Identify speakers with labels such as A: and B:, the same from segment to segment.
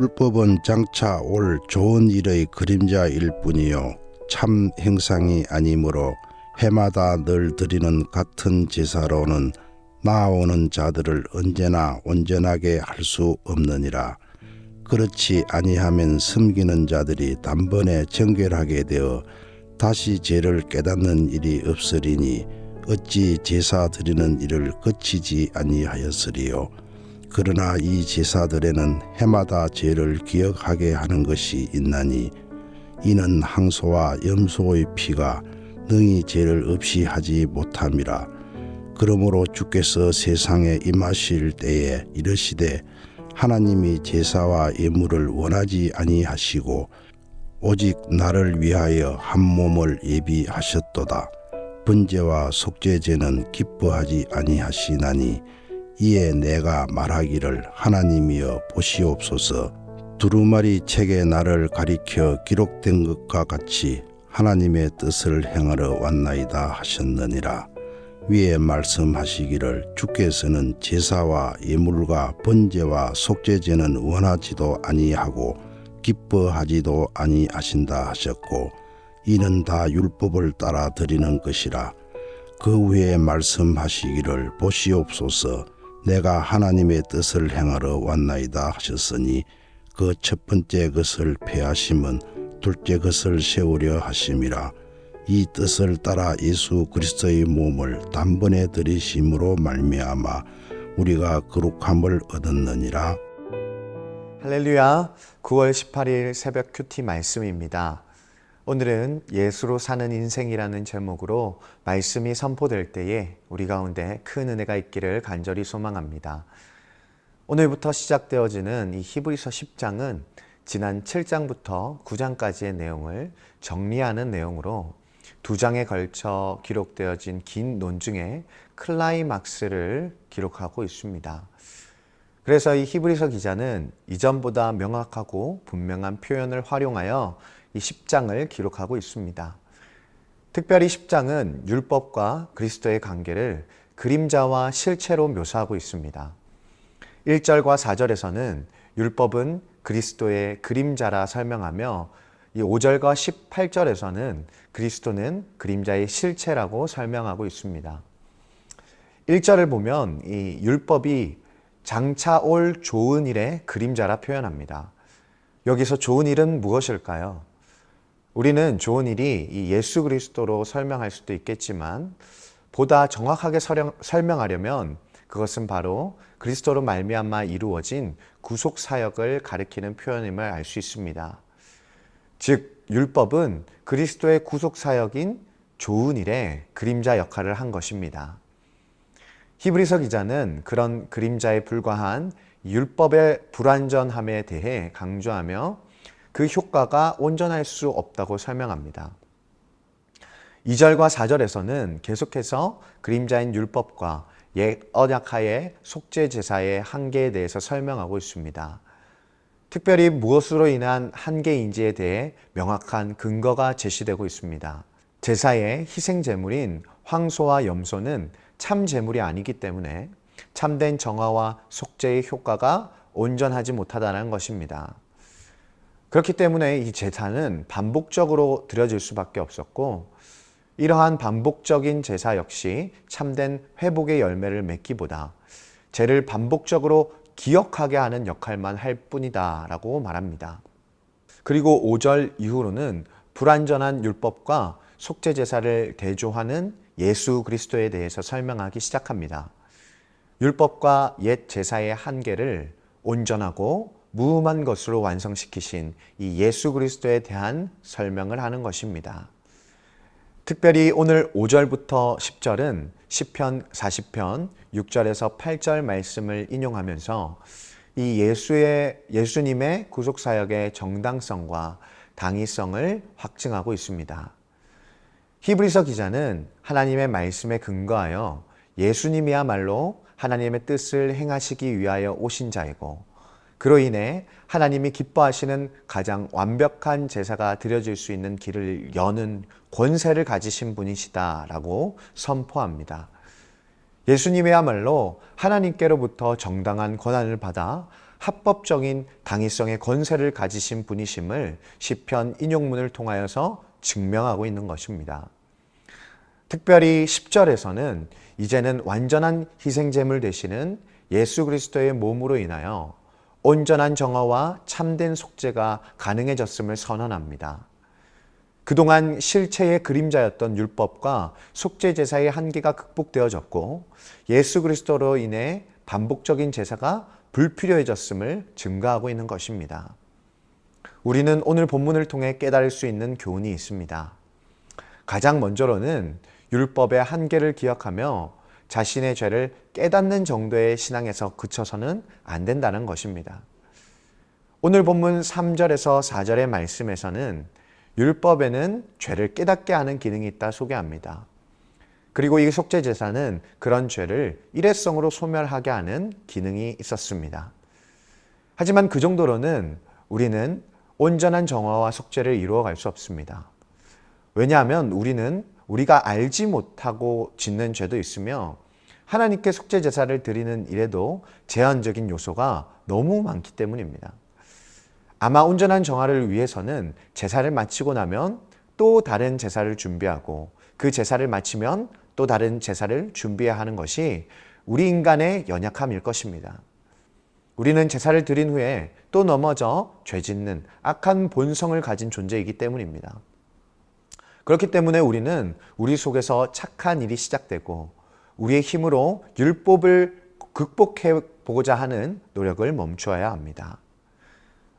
A: 율법은 장차 올 좋은 일의 그림자일 뿐이요 참 행상이 아니므로 해마다 늘 드리는 같은 제사로는 나아오는 자들을 언제나 온전하게 할 수 없느니라. 그렇지 아니하면 섬기는 자들이 단번에 정결하게 되어 다시 죄를 깨닫는 일이 없으리니 어찌 제사 드리는 일을 거치지 아니하였으리요. 그러나 이 제사들에는 해마다 죄를 기억하게 하는 것이 있나니 이는 항소와 염소의 피가 능히 죄를 없이 하지 못함이라. 그러므로 주께서 세상에 임하실 때에 이르시되 하나님이 제사와 예물을 원하지 아니하시고 오직 나를 위하여 한 몸을 예비하셨도다. 번제와 속죄제는 기뻐하지 아니하시나니 이에 내가 말하기를 하나님이여 보시옵소서. 두루마리 책에 나를 가리켜 기록된 것과 같이 하나님의 뜻을 행하러 왔나이다 하셨느니라. 위에 말씀하시기를 주께서는 제사와 예물과 번제와 속죄제는 원하지도 아니하고 기뻐하지도 아니하신다 하셨고 이는 다 율법을 따라 드리는 것이라. 그 후에 말씀하시기를 보시옵소서 내가 하나님의 뜻을 행하러 왔나이다 하셨으니 그 첫 번째 것을 폐하심은 둘째 것을 세우려 하심이라 이 뜻을 따라 예수 그리스도의 몸을 단번에 들이심으로 말미암아 우리가 거룩함을 얻었느니라.
B: 할렐루야. 9월 18일 새벽 큐티 말씀입니다. 오늘은 예수로 사는 인생이라는 제목으로 말씀이 선포될 때에 우리 가운데 큰 은혜가 있기를 간절히 소망합니다. 오늘부터 시작되어지는 이 히브리서 10장은 지난 7장부터 9장까지의 내용을 정리하는 내용으로 두 장에 걸쳐 기록되어진 긴 논중의 클라이막스를 기록하고 있습니다. 그래서 이 히브리서 기자는 이전보다 명확하고 분명한 표현을 활용하여 이 10장을 기록하고 있습니다. 특별히 10장은 율법과 그리스도의 관계를 그림자와 실체로 묘사하고 있습니다. 1절과 4절에서는 율법은 그리스도의 그림자라 설명하며 이 5절과 18절에서는 그리스도는 그림자의 실체라고 설명하고 있습니다. 1절을 보면 이 율법이 장차 올 좋은 일의 그림자라 표현합니다. 여기서 좋은 일은 무엇일까요? 우리는 좋은 일이 이 예수 그리스도로 설명할 수도 있겠지만 보다 정확하게 설명하려면 그것은 바로 그리스도로 말미암아 이루어진 구속 사역을 가리키는 표현임을 알 수 있습니다. 즉 율법은 그리스도의 구속 사역인 좋은 일의 그림자 역할을 한 것입니다. 히브리서 기자는 그런 그림자에 불과한 율법의 불완전함에 대해 강조하며 그 효과가 온전할 수 없다고 설명합니다. 2절과 4절에서는 계속해서 그림자인 율법과 옛 언약하의 속죄 제사의 한계에 대해서 설명하고 있습니다. 특별히 무엇으로 인한 한계인지에 대해 명확한 근거가 제시되고 있습니다. 제사의 희생 제물인 황소와 염소는 참 제물이 아니기 때문에 참된 정화와 속죄의 효과가 온전하지 못하다는 것입니다. 그렇기 때문에 이 제사는 반복적으로 드려질 수밖에 없었고 이러한 반복적인 제사 역시 참된 회복의 열매를 맺기보다 죄를 반복적으로 기억하게 하는 역할만 할 뿐이다 라고 말합니다. 그리고 5절 이후로는 불완전한 율법과 속죄 제사를 대조하는 예수 그리스도에 대해서 설명하기 시작합니다. 율법과 옛 제사의 한계를 온전하고 무음한 것으로 완성시키신 이 예수 그리스도에 대한 설명을 하는 것입니다. 특별히 오늘 5절부터 10절은 10편, 40편, 6절에서 8절 말씀을 인용하면서 이 예수의 예수님의 구속 사역의 정당성과 당위성을 확증하고 있습니다. 히브리서 기자는 하나님의 말씀에 근거하여 예수님이야말로 하나님의 뜻을 행하시기 위하여 오신 자이고 그로 인해 하나님이 기뻐하시는 가장 완벽한 제사가 드려질 수 있는 길을 여는 권세를 가지신 분이시다라고 선포합니다. 예수님이야말로 하나님께로부터 정당한 권한을 받아 합법적인 당위성의 권세를 가지신 분이심을 시편 인용문을 통하여서 증명하고 있는 것입니다. 특별히 10절에서는 이제는 완전한 희생제물 되시는 예수 그리스도의 몸으로 인하여 온전한 정화와 참된 속죄가 가능해졌음을 선언합니다. 그동안 실체의 그림자였던 율법과 속죄 제사의 한계가 극복되어졌고 예수 그리스도로 인해 반복적인 제사가 불필요해졌음을 증가하고 있는 것입니다. 우리는 오늘 본문을 통해 깨달을 수 있는 교훈이 있습니다. 가장 먼저로는 율법의 한계를 기억하며 자신의 죄를 깨닫는 정도의 신앙에서 그쳐서는 안 된다는 것입니다. 오늘 본문 3절에서 4절의 말씀에서는 율법에는 죄를 깨닫게 하는 기능이 있다 소개합니다. 그리고 이 속죄 제사는 그런 죄를 일회성으로 소멸하게 하는 기능이 있었습니다. 하지만 그 정도로는 우리는 온전한 정화와 속죄를 이루어 갈 수 없습니다. 왜냐하면 우리는 우리가 알지 못하고 짓는 죄도 있으며 하나님께 속죄 제사를 드리는 일에도 제한적인 요소가 너무 많기 때문입니다. 아마 온전한 정화를 위해서는 제사를 마치고 나면 또 다른 제사를 준비하고 그 제사를 마치면 또 다른 제사를 준비해야 하는 것이 우리 인간의 연약함일 것입니다. 우리는 제사를 드린 후에 또 넘어져 죄 짓는 악한 본성을 가진 존재이기 때문입니다. 그렇기 때문에 우리는 우리 속에서 착한 일이 시작되고 우리의 힘으로 율법을 극복해 보고자 하는 노력을 멈추어야 합니다.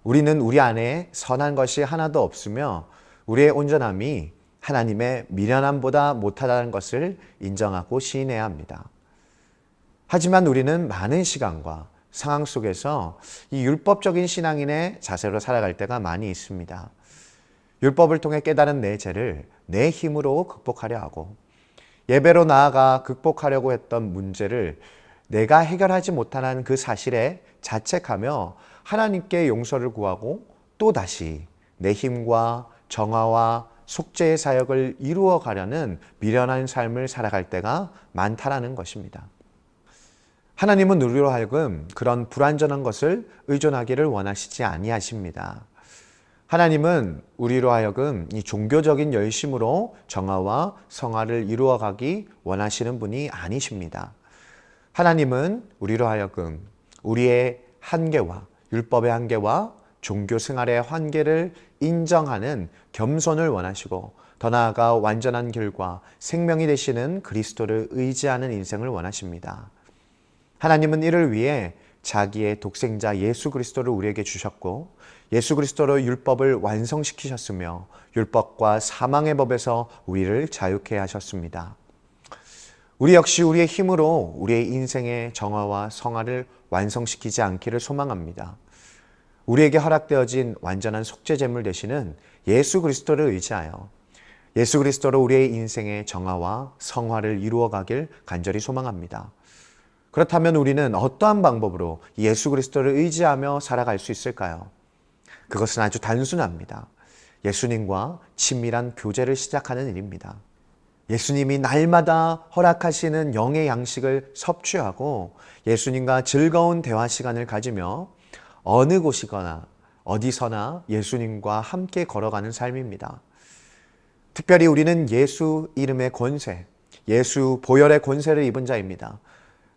B: 우리는 우리 안에 선한 것이 하나도 없으며 우리의 온전함이 하나님의 미련함보다 못하다는 것을 인정하고 시인해야 합니다. 하지만 우리는 많은 시간과 상황 속에서 이 율법적인 신앙인의 자세로 살아갈 때가 많이 있습니다. 율법을 통해 깨달은 내 죄를 내 힘으로 극복하려 하고 예배로 나아가 극복하려고 했던 문제를 내가 해결하지 못하는 그 사실에 자책하며 하나님께 용서를 구하고 또 다시 내 힘과 정화와 속죄의 사역을 이루어 가려는 미련한 삶을 살아갈 때가 많다라는 것입니다. 하나님은 우리로 하여금 그런 불완전한 것을 의존하기를 원하시지 아니하십니다. 하나님은 우리로 하여금 이 종교적인 열심으로 정화와 성화를 이루어 가기 원하시는 분이 아니십니다. 하나님은 우리로 하여금 우리의 한계와 율법의 한계와 종교 생활의 한계를 인정하는 겸손을 원하시고 더 나아가 완전한 결과 생명이 되시는 그리스도를 의지하는 인생을 원하십니다. 하나님은 이를 위해 자기의 독생자 예수 그리스도를 우리에게 주셨고 예수 그리스도로 율법을 완성시키셨으며 율법과 사망의 법에서 우리를 자유케 하셨습니다. 우리 역시 우리의 힘으로 우리의 인생의 정화와 성화를 완성시키지 않기를 소망합니다. 우리에게 허락되어진 완전한 속죄제물 되시는 예수 그리스도를 의지하여 예수 그리스도로 우리의 인생의 정화와 성화를 이루어 가길 간절히 소망합니다. 그렇다면 우리는 어떠한 방법으로 예수 그리스도를 의지하며 살아갈 수 있을까요? 그것은 아주 단순합니다. 예수님과 친밀한 교제를 시작하는 일입니다. 예수님이 날마다 허락하시는 영의 양식을 섭취하고 예수님과 즐거운 대화 시간을 가지며 어느 곳이거나 어디서나 예수님과 함께 걸어가는 삶입니다. 특별히 우리는 예수 이름의 권세, 예수 보혈의 권세를 입은 자입니다.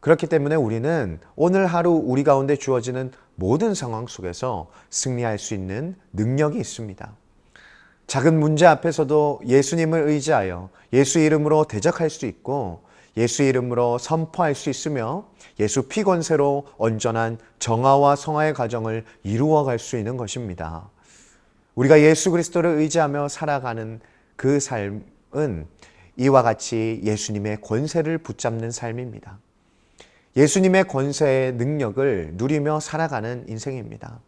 B: 그렇기 때문에 우리는 오늘 하루 우리 가운데 주어지는 모든 상황 속에서 승리할 수 있는 능력이 있습니다. 작은 문제 앞에서도 예수님을 의지하여 예수 이름으로 대적할 수 있고 예수 이름으로 선포할 수 있으며 예수 피 권세로 온전한 정화와 성화의 과정을 이루어 갈 수 있는 것입니다. 우리가 예수 그리스도를 의지하며 살아가는 그 삶은 이와 같이 예수님의 권세를 붙잡는 삶입니다. 예수님의 권세의 능력을 누리며 살아가는 인생입니다.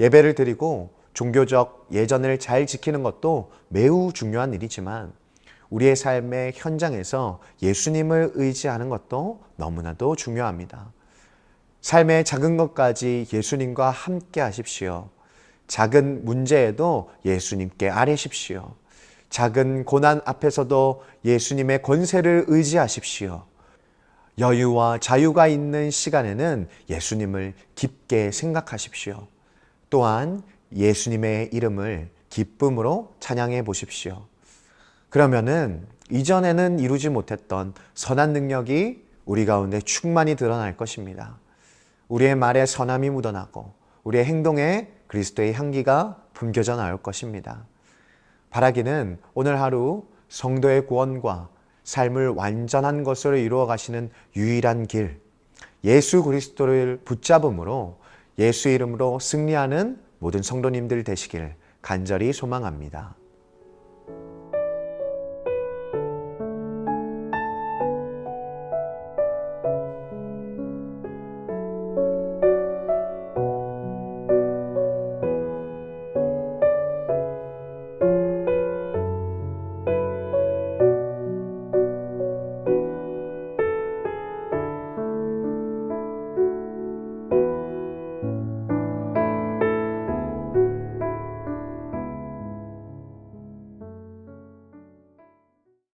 B: 예배를 드리고 종교적 예전을 잘 지키는 것도 매우 중요한 일이지만 우리의 삶의 현장에서 예수님을 의지하는 것도 너무나도 중요합니다. 삶의 작은 것까지 예수님과 함께 하십시오. 작은 문제에도 예수님께 아뢰십시오. 작은 고난 앞에서도 예수님의 권세를 의지하십시오. 여유와 자유가 있는 시간에는 예수님을 깊게 생각하십시오. 또한 예수님의 이름을 기쁨으로 찬양해 보십시오. 그러면은 이전에는 이루지 못했던 선한 능력이 우리 가운데 충만히 드러날 것입니다. 우리의 말에 선함이 묻어나고 우리의 행동에 그리스도의 향기가 품겨져 나올 것입니다. 바라기는 오늘 하루 성도의 구원과 삶을 완전한 것으로 이루어 가시는 유일한 길, 예수 그리스도를 붙잡음으로 예수 이름으로 승리하는 모든 성도님들 되시길 간절히 소망합니다.